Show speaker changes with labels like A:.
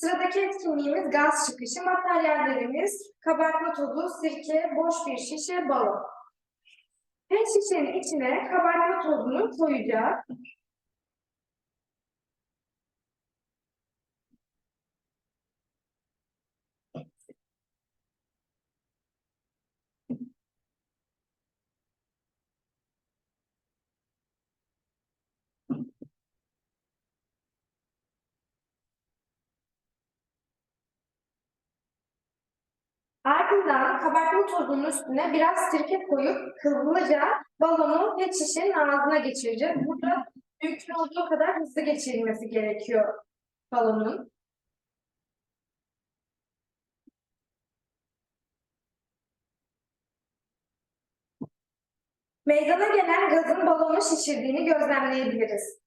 A: Sıradaki etkinliğimiz gaz çıkışı. Materyallerimiz kabartma tozu, sirke, boş bir şişe, balon. Pet şişenin içine kabartma tozunu koyacağız. Ardından kabartma tozunun üstüne biraz sirke koyup hızlıca balonu pet şişenin ağzına geçireceğiz. Burada mümkün olduğu kadar hızlı geçirilmesi gerekiyor balonun. Meydana gelen gazın balonu şişirdiğini gözlemleyebiliriz.